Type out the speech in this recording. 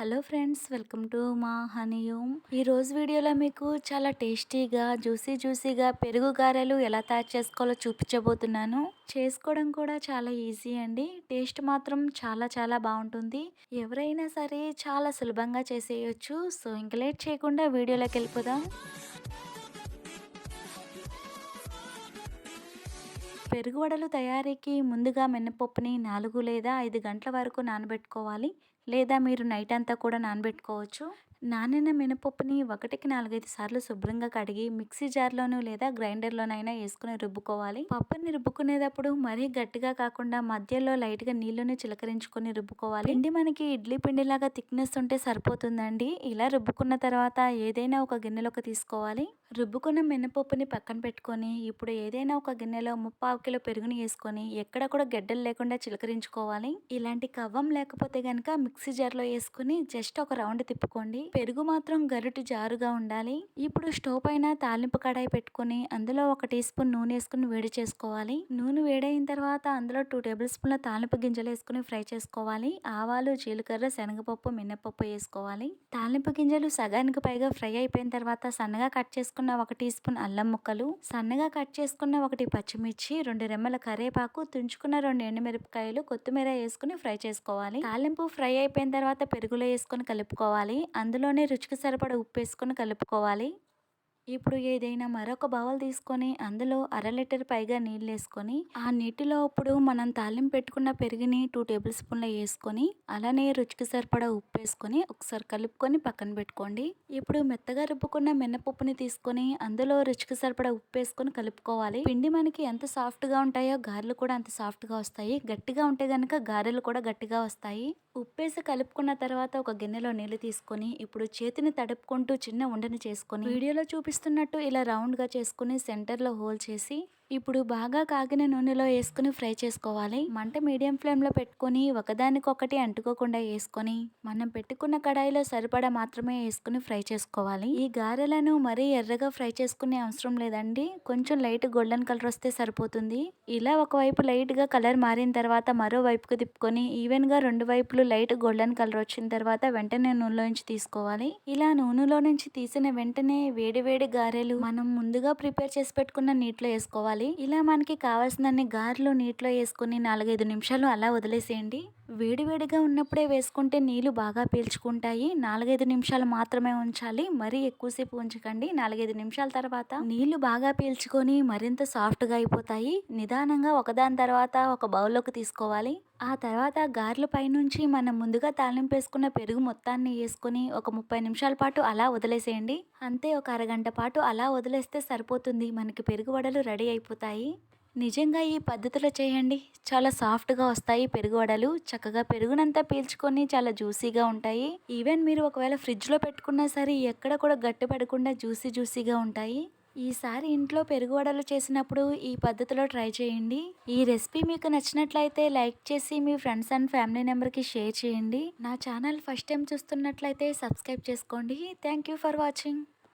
Hello friends welcome to మా honey home ఈరోజు వీడియోలో మీకు చాలా టేస్టీగా జ్యూసీ జ్యూసీగా పెరుగు గారెలు ఎలా తయారు చేసుకోవాలో చూపించబోతున్నాను. చేసుకోవడం కూడా చాలా ఈజీ అండి. టేస్ట్ మాత్రం చాలా చాలా బాగుంటుంది. ఎవరైనా సరే చాలా సులభంగా చేసేయచ్చు. సో ఇంక లేట్ చేయకుండా వీడియోలోకి వెళ్ళిపోదాం. పెరుగు వడలు తయారీకి ముందుగా మినపప్పుని నాలుగు లేదా ఐదు గంటల వరకు నానబెట్టుకోవాలి. లేదా మీరు నైట్ అంతా కూడా నానబెట్టుకోవచ్చు. నానిన మినపప్పుని ఒకటికి నాలుగైదు సార్లు శుభ్రంగా కడిగి మిక్సీ జార్లోనూ లేదా గ్రైండర్లోనైనా వేసుకుని రుబ్బుకోవాలి. పప్పుని రుబ్బుకునేటప్పుడు మరీ గట్టిగా కాకుండా మధ్యలో లైట్గా నీళ్ళని చిలకరించుకొని రుబ్బుకోవాలి. పిండి మనకి ఇడ్లీ పిండిలాగా థిక్నెస్ ఉంటే సరిపోతుందండి. ఇలా రుబ్బుకున్న తర్వాత ఏదైనా ఒక గిన్నెలోకి తీసుకోవాలి. రుబ్బుకున్న మినపప్పుని పక్కన పెట్టుకొని ఇప్పుడు ఏదైనా ఒక గిన్నెలో ముప్పావు కిలో పెరుగుని వేసుకొని ఎక్కడ కూడా గడ్డలు లేకుండా చిలకరించుకోవాలి. ఇలాంటి కవ్వం లేకపోతే గనక మిక్సీ జార్లో వేసుకుని జస్ట్ ఒక రౌండ్ తిప్పుకోండి. పెరుగు మాత్రం గరిటి జారుగా ఉండాలి. ఇప్పుడు స్టవ్ పైన తాలింపు కడాయి పెట్టుకుని అందులో ఒక టీ స్పూన్ నూనె వేసుకుని వేడి చేసుకోవాలి. నూనె వేడైన తర్వాత అందులో టూ టేబుల్ స్పూన్ల తాలింపు గింజలు వేసుకుని ఫ్రై చేసుకోవాలి. ఆవాలు జీలకర్ర శనగపప్పు మినపప్పు వేసుకోవాలి తాలింపు గింజలు సగానికి పైగా ఫ్రై అయిపోయిన తర్వాత సన్నగా కట్ చేసుకుని చేసుకున్న ఒక టీ స్పూన్ అల్లం ముక్కలు సన్నగా కట్ చేసుకున్న ఒకటి పచ్చిమిర్చి రెండు రెమ్మల కరేపాకు తుంచుకున్న రెండు ఎండుమిరపకాయలు కొత్తిమీర వేసుకుని ఫ్రై చేసుకోవాలి. తాలింపు ఫ్రై అయిపోయిన తర్వాత పెరుగులో వేసుకొని కలుపుకోవాలి. అందులోనే రుచికి సరిపడ ఉప్పు వేసుకొని కలుపుకోవాలి. ఇప్పుడు ఏదైనా మరొక బౌల్ తీసుకొని అందులో అర లీటర్ పైగా నీళ్ళు వేసుకొని ఆ నీటిలో ఇప్పుడు మనం తాలింపు పెట్టుకున్న పెరుగుని టూ టేబుల్ స్పూన్ల వేసుకొని అలానే రుచికి సరిపడా ఉప్పు వేసుకొని ఒకసారి కలుపుకొని పక్కన పెట్టుకోండి. ఇప్పుడు మెత్తగా రుబ్బుకున్న మినపప్పుని తీసుకొని అందులో రుచికి సరిపడా ఉప్పు వేసుకొని కలుపుకోవాలి. పిండి మనకి ఎంత సాఫ్ట్గా ఉంటాయో గారెలు కూడా అంత సాఫ్ట్గా వస్తాయి. గట్టిగా ఉంటే గనక గారెలు కూడా గట్టిగా వస్తాయి. ఉప్పేసి కలుపుకున్న తర్వాత ఒక గిన్నెలో నీళ్ళు తీసుకొని ఇప్పుడు చేతిని తడుపుకుంటూ చిన్న ఉండని చేసుకొని వీడియోలో చూపిస్తున్నట్టు ఇలా రౌండ్గా చేసుకుని సెంటర్లో హోల్ చేసి ఇప్పుడు బాగా కాగిన నూనెలో వేసుకుని ఫ్రై చేసుకోవాలి. మంట మీడియం ఫ్లేమ్లో పెట్టుకొని ఒకదానికొకటి అంటుకోకుండా వేసుకొని మనం పెట్టుకున్న కడాయిలో సరిపడా మాత్రమే వేసుకుని ఫ్రై చేసుకోవాలి. ఈ గారెలను మరీ ఎర్రగా ఫ్రై చేసుకునే అవసరం లేదండి. కొంచెం లైట్ గోల్డెన్ కలర్ వస్తే సరిపోతుంది. ఇలా ఒకవైపు లైట్గా కలర్ మారిన తర్వాత మరోవైపుకు తిప్పుకొని ఈవెన్గా రెండు వైపులు లైట్ గోల్డెన్ కలర్ వచ్చిన తర్వాత వెంటనే నూనెలో నుంచి తీసుకోవాలి. ఇలా నూనెలో నుంచి తీసిన వెంటనే వేడి వేడి గారెలు మనం ముందుగా ప్రిపేర్ చేసి పెట్టుకున్న నీటిలో వేసుకోవాలి. చేసుకోవాలి ఇలా మనకి కావాల్సినన్ని గారెలు నీటిలో వేసుకుని నాలుగైదు నిమిషాలు అలా వదిలేసేయండి. వేడివేడిగా ఉన్నప్పుడే వేసుకుంటే నీళ్ళు బాగా పీల్చుకుంటాయి. నాలుగైదు నిమిషాలు మాత్రమే ఉంచాలి. మరీ ఎక్కువసేపు ఉంచకండి. నాలుగైదు నిమిషాల తర్వాత నీళ్ళు బాగా పీల్చుకొని మరింత సాఫ్ట్గా అయిపోతాయి. నిదానంగా ఒకదాని తర్వాత ఒక బౌల్లోకి తీసుకోవాలి. ఆ తర్వాత గారెల పైనుంచి మనం ముందుగా తాలింపు వేసుకున్న పెరుగు మొత్తాన్ని వేసుకుని ఒక ముప్పై నిమిషాల పాటు అలా వదిలేసేయండి. అంతే ఒక అరగంట పాటు అలా వదిలేస్తే సరిపోతుంది. మనకి పెరుగు వడలు రెడీ అయిపోతాయి. నిజంగా ఈ పద్ధతిలో చేయండి. చాలా సాఫ్ట్గా వస్తాయి పెరుగు వడలు. చక్కగా పెరుగునంతా పీల్చుకొని చాలా జ్యూసీగా ఉంటాయి. ఈవెన్ మీరు ఒకవేళ ఫ్రిడ్జ్లో పెట్టుకున్నా సరే ఎక్కడ కూడా గట్టి పడకుండా జ్యూసీ జ్యూసీగా ఉంటాయి. ఈసారి ఇంట్లో పెరుగు వడలు చేసినప్పుడు ఈ పద్ధతిలో ట్రై చేయండి. ఈ రెసిపీ మీకు నచ్చినట్లయితే లైక్ చేసి మీ ఫ్రెండ్స్ అండ్ ఫ్యామిలీ మెంబర్కి షేర్ చేయండి. నా ఛానల్ ఫస్ట్ టైం చూస్తున్నట్లయితే సబ్స్క్రైబ్ చేసుకోండి. Thank you for watching.